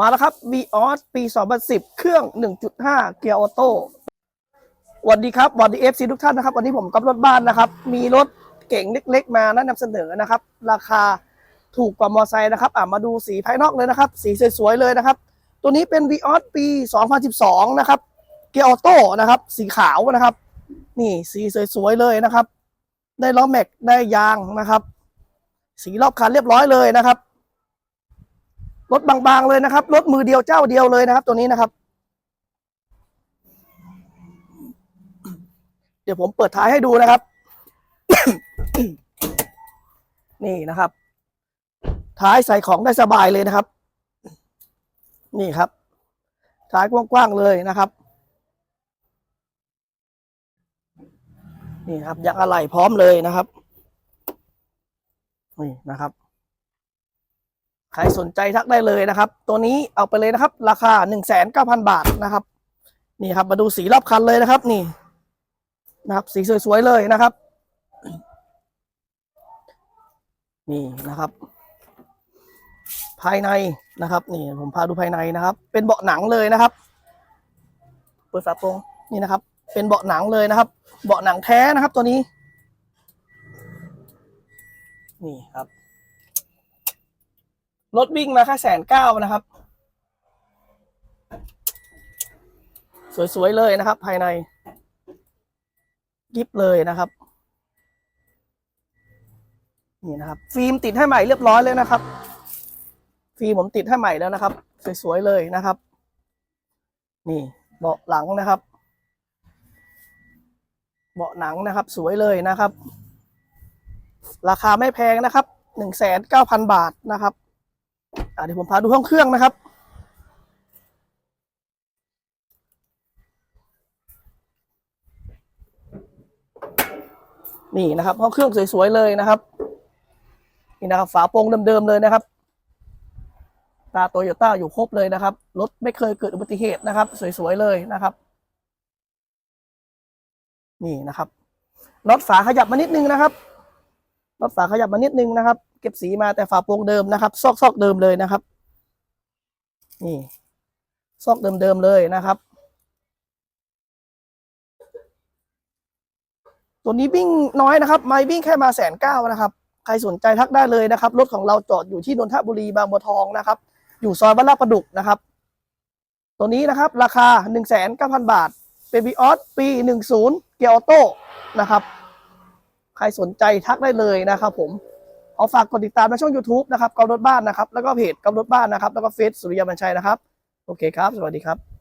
มาแล้วครับ v ีออสปี 2010 เครื่อง 1.5 เกียร์ออโต้วัสดีครับวัสดีเอฟซีทุกท่านนะครับ วันนี้ผมกับรถบ้านนะครับ มีรถเก่งเล็ก ๆ มาแนะนำเสนอนะครับ ราคาถูกกว่ามอไซค์นะครับอะมาดูสีภายนอกเลยนะครับ สีสวยๆเลยนะครับ ตัวนี้เป็น v ีออสปี 2012 นะครับ เกียร์ออโต้นะครับ สีขาวนะครับ นี่สีสวยๆเลยนะครับ ได้ล้อแม็กได้ยางนะครับ สีรอบคันเรียบร้อยเลยนะครับ รถบางๆเลยนะครับ รถมือเดียวเจ้าเดียวเลยนะครับ ตัวนี้นะครับ เดี๋ยวผมเปิดท้ายให้ดูนะครับ นี่นะครับ ท้ายใส่ของได้สบายเลยนะครับ นี่ครับ ท้ายกว้างๆเลยนะครับ นี่ครับยางอะไหล่พร้อมเลยนะครับนี่นะครับ ใครสนใจทักได้เลยนะครับ ตัวนี้เอาไปเลยนะครับ ราคาหนึ่งแสนเก้าพันบาทนะครับ นี่ครับมาดูสีรอบคันเลยนะครับนี่นะครับ สีสวยๆเลยนะครับ นี่นะครับ ภายในนะครับ นี่ผมพาดูภายในนะครับ เป็นเบาะหนังเลยนะครับเปิดฝาโปรงนี่นะครับ เป็นเบาะหนังเลยนะครับ เบาะหนังแท้นะครับตัวนี้ นี่ครับ รถวิ่งมาแค่แสนเก้านะครับ สวย ๆ เลยนะครับ ภายในยิบเลยนะครับ นี่นะครับ ฟิล์มติดให้ใหม่เรียบร้อยเลยนะครับ ฟิล์มผมติดให้ใหม่แล้วนะครับ สวย ๆ เลยนะครับ นี่เบาะหลังนะครับ เบาะหนังนะครับ สวยเลยนะครับ ราคาไม่แพงนะครับหนึ่งแสนเก้าพันบาทนะครับ เดี๋ยวผมพาดูห้องเครื่องนะครับ นี่นะครับห้องเครื่องสวยๆเลยนะครับ นี่นะครับฝาโปร่งเดิมๆเลยนะครับ ตาโตโยต้าอยู่ครบเลยนะครับ รถไม่เคยเกิดอุบัติเหตุนะครับ สวยๆเลยนะครับ นี่นะครับน็อตฝาขยับมานิดนึงนะครับ น็อตฝาขยับมานิดนึงนะครับ เก็บสีมาแต่ฝาโปร่งเดิมนะครับ ซอกซอกเดิมเลยนะครับ นี่ ซอกเดิมๆเลยนะครับ ตัวนี้วิ่งน้อยนะครับ ไม่วิ่งแค่มาแสนเก้านะครับ ใครสนใจทักได้เลยนะครับ รถของเราจอดอยู่ที่นนทบุรีบางบัวทองนะครับ อยู่ซอยบ้านลาประดุกนะครับ ตัวนี้นะครับ ราคาหนึ่งแสนเก้าพันบาทเป็นวีออสปีหนึ่งศูนย์เกียร์ออโต้นะครับ ใครสนใจทักได้เลยนะครับผมเอาฝากกดติดตามในช่อง YouTube นะครับกำรถบ้านนะครับ แล้วก็เพจกำรถบ้านนะครับ แล้วก็เฟซสุริยาบัญชัยนะครับ โอเคครับ สวัสดีครับ